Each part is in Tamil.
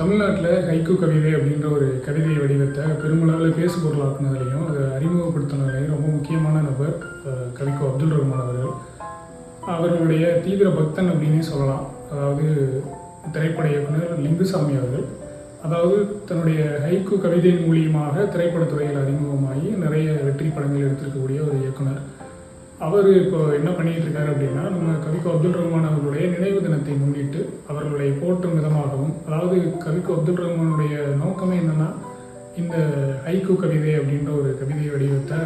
தமிழ்நாட்டில் ஹைக்கு கவிதை அப்படின்ற ஒரு கவிதை வடிவத்தை பெருமளவில் பேசு பொருளாக்குனதுலையும் அதை அறிமுகப்படுத்தினதுலையும் ரொம்ப முக்கியமான நபர் அஹ், கவிக்கோ அப்துல் ரஹ்மான் அவர்கள். அவர்களுடைய தீவிர பக்தன் அப்படின்னே சொல்லலாம். அதாவது திரைப்பட இயக்குனர் லிங்குசாமி அவர்கள். அதாவது தன்னுடைய ஹைக்கு கவிதையின் மூலியமாக திரைப்படத்துறையில் அறிமுகமாகி நிறைய வெற்றி படங்கள் எடுத்திருக்கக்கூடிய ஒரு இயக்குனர். அவர் இப்போ என்ன பண்ணிட்டு இருக்காரு அப்படின்னா நம்ம கவிக்கு அப்துல் ரஹ்மான் அவர்களுடைய நினைவு தினத்தை முன்னிட்டு அவர்களை போற்றும் விதமாகவும் அதாவது கவிக்கு அப்துல் ரஹ்மானுடைய நோக்கமே என்னன்னா இந்த ஹைக்கூ கவிதை அப்படின்ற ஒரு கவிதை வடிவத்தை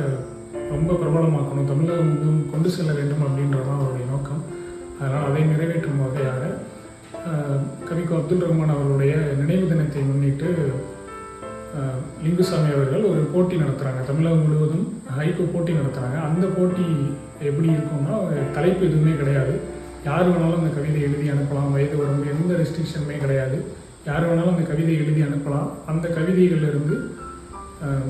ரொம்ப பிரபலமாக்கணும் தமிழகம் முழுவதும் கொண்டு செல்ல வேண்டும் அப்படின்றதான் அவருடைய நோக்கம். அதனால் அதை நிறைவேற்றும் வகையாக கவிக்கு அப்துல் ரஹ்மான் அவர்களுடைய நினைவு தினத்தை முன்னிட்டு லிங்குசாமி அவர்கள் ஒரு போட்டி நடத்துகிறாங்க தமிழகம் முழுவதும் ஹைகோ போட்டி நடத்துகிறாங்க அந்த போட்டி எப்படி இருக்கும்னா தலைப்பு எதுவுமே கிடையாது. யார் வேணாலும் அந்த கவிதை எழுதி அனுப்பலாம். வயது வரம்பு எந்த ரெஸ்ட்ரிக்ஷனுமே கிடையாது. யார் வேணாலும் அந்த கவிதை எழுதி அனுப்பலாம். அந்த கவிதைகளிலிருந்து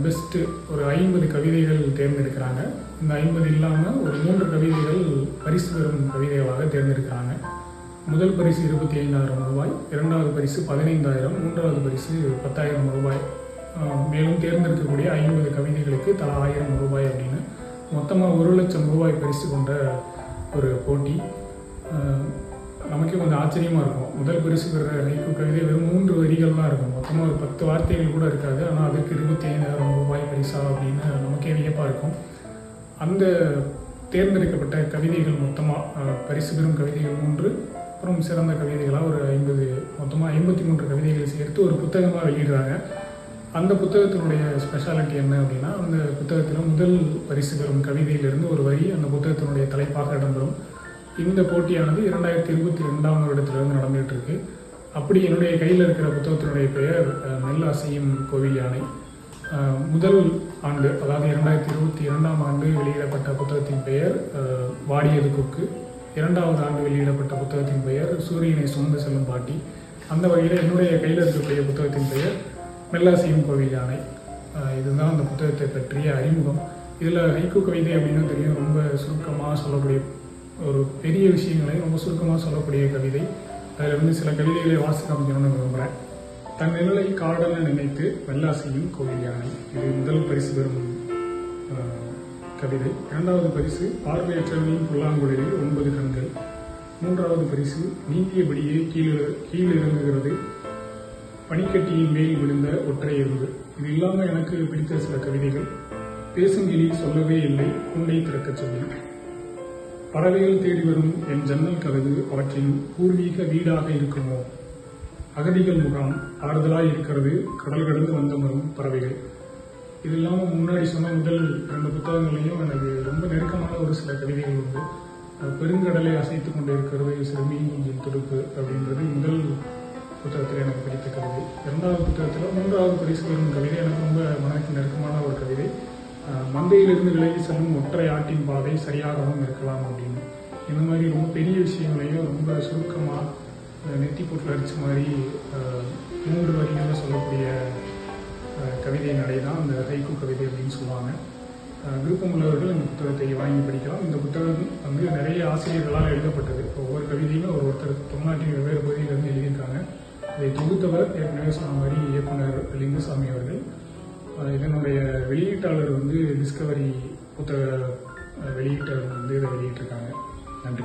பெஸ்ட்டு ஒரு ஐம்பது கவிதைகள் தேர்ந்தெடுக்கிறாங்க. இந்த ஐம்பது இல்லாமல் ஒரு மூன்று கவிதைகள் பரிசு பெறும் கவிதைகளாக தேர்ந்தெடுக்கிறாங்க. முதல் பரிசு இருபத்தி ஐந்தாயிரம் ரூபாய் இரண்டாவது பரிசு பதினைந்தாயிரம் மூன்றாவது பரிசு பத்தாயிரம் ரூபாய். மேலும் தேர்ந்தெடுக்கக்கூடிய ஐம்பது கவிதைகளுக்கு தலா ஆயிரம் ரூபாய் அப்படின்னு. மொத்தமாக ஒரு லட்சம் ரூபாய் பரிசு கொண்ட ஒரு போட்டி. நமக்கே கொஞ்சம் ஆச்சரியமாக இருக்கும். முதல் பரிசு பெற ஹைக்கு கவிதை வெறும் மூன்று வரிகள்லாம் இருக்கும். மொத்தமாக ஒரு பத்து வார்த்தைகள் கூட இருக்காது. ஆனால் அதுக்கு இருபத்தி ஐந்தாயிரம் ரூபாய் பரிசா அப்படின்னு நமக்கே வியப்பாக இருக்கும். அந்த தேர்ந்தெடுக்கப்பட்ட கவிதைகள் மொத்தமாக பரிசு பெறும் கவிதைகள் மூன்று அப்புறம் சிறந்த கவிதைகளாக ஒரு ஐம்பது மொத்தமாக ஐம்பத்தி மூன்று கவிதைகளை சேர்த்து ஒரு புத்தகமாக வெளியிடுறாங்க. அந்த புத்தகத்தினுடைய ஸ்பெஷாலிட்டி என்ன அப்படின்னா அந்த புத்தகத்தில் முதல் பரிசு பெறும் கவிதையிலிருந்து ஒரு வரி அந்த புத்தகத்தினுடைய தலைப்பாக இடம்பெறும். இந்த போட்டியானது இரண்டாயிரத்தி இருபத்தி ரெண்டாம் வருடத்திலிருந்து நடந்துகிட்டு இருக்கு அப்படி என்னுடைய கையில் இருக்கிற புத்தகத்தினுடைய பெயர் அஹ், நெல் அசையும் கோவில் யானை. முதல் ஆண்டு அதாவது இரண்டாயிரத்தி இருபத்தி இரண்டாம் ஆண்டு வெளியிடப்பட்ட புத்தகத்தின் பெயர் வாடியது கொக்கு. இரண்டாவது ஆண்டு வெளியிடப்பட்ட புத்தகத்தின் பெயர் சூரியனை சுமந்து செல்லும் பாட்டி. அந்த வகையில் என்னுடைய கையில் இருக்கக்கூடிய புத்தகத்தின் பெயர் மெல்லாசியும் கோவில் யானை. இதுதான் அந்த புத்தகத்தை பற்றிய அறிமுகம். இதில் ஹைக்கு கவிதை அப்படின்னு தெரியும். ரொம்ப சுருக்கமாக சொல்லக்கூடிய ஒரு பெரிய விஷயங்களை ரொம்ப சுருக்கமாக சொல்லக்கூடிய கவிதை. அதில் வந்து சில கவிதைகளை வாசி காமிக்கணும்னு விரும்புகிறேன் தன் நிழலை காடலை நினைத்து வெள்ளாசியும் கோவில் யானை. இது முதல் பரிசு பெறும் கவிதை. இரண்டாவது பரிசு பார்வையற்றவையும் புல்லாங்குழலில் ஒன்பது கண்கள். மூன்றாவது பரிசு நீந்தியபடியே கீழே கீழிறங்குகிறது. பனிக்கட்டியின் மேல் விழுந்த ஒற்றை எறும்பு. இது இல்லாமல் எனக்கு பிடித்த சில கவிதைகள். பேசுங்கிளி சொல்லவே இல்லை கூண்டை திறக்கச் சொல்லி பறவைகள் தேடி வரும் என் ஜன்னல் கதவு அவற்றின் பூர்வீக வீடாக இருக்குமோ? அகதிகள் முகாம் ஆறுதலாய் இருக்கிறது கடல் கடந்து வந்த வரும் பறவைகள். இது இல்லாமல் முன்னாடி சொன்ன முதல் ரெண்டு புத்தகங்களையும் எனக்கு ரொம்ப நெருக்கமான ஒரு சில கவிதைகள் உண்டு. பெருங்கடலை அசைத்து கொண்டு இருக்கிறது சிறுமியின் துடுப்பு அப்படின்றது முதல் புத்தகத்தில் எனக்கு பிடித்த கவிதை. இரண்டாவது புத்தகத்தில் மூன்றாவது பரிசு கவிதை. எனக்கு ரொம்ப மனதுக்கு நெருக்கமான ஒரு கவிதை. மந்தையிலிருந்து விலகி செல்லும் ஒற்றை ஆட்டின் பாதை சரியாகவும் இருக்கலாம் அப்படின்னு. இந்த மாதிரி ரொம்ப பெரிய விஷயங்களையும் ரொம்ப சுருக்கமாக நெத்தி போட்டில் அடிச்ச மாதிரி மூன்று வரிகளில் சொல்லக்கூடிய கவிதை நடை தான் அந்த ஹைக்கு கவிதை அப்படின்னு சொல்லுவாங்க. விருப்பமுள்ளவர்கள் இந்த புத்தகத்தை வாங்கி படிக்கலாம். இந்த புத்தகம் வந்து நிறைய ஆசிரியர்களால் எழுதப்பட்டது. ஒவ்வொரு கவிதையும் ஒரு ஒருத்தர் தமிழ்நாட்டின் வெவ்வேறு ஏற்கனவே சொன்ன மாதிரி இயக்குனர் லிங்குசாமி அவர்கள் இதனுடைய வெளியீட்டாளர் வந்து டிஸ்கவரி புத்தக வெளியீட்டாளர் வந்து இதை வெளியிட்டிருக்காங்க. நன்றி.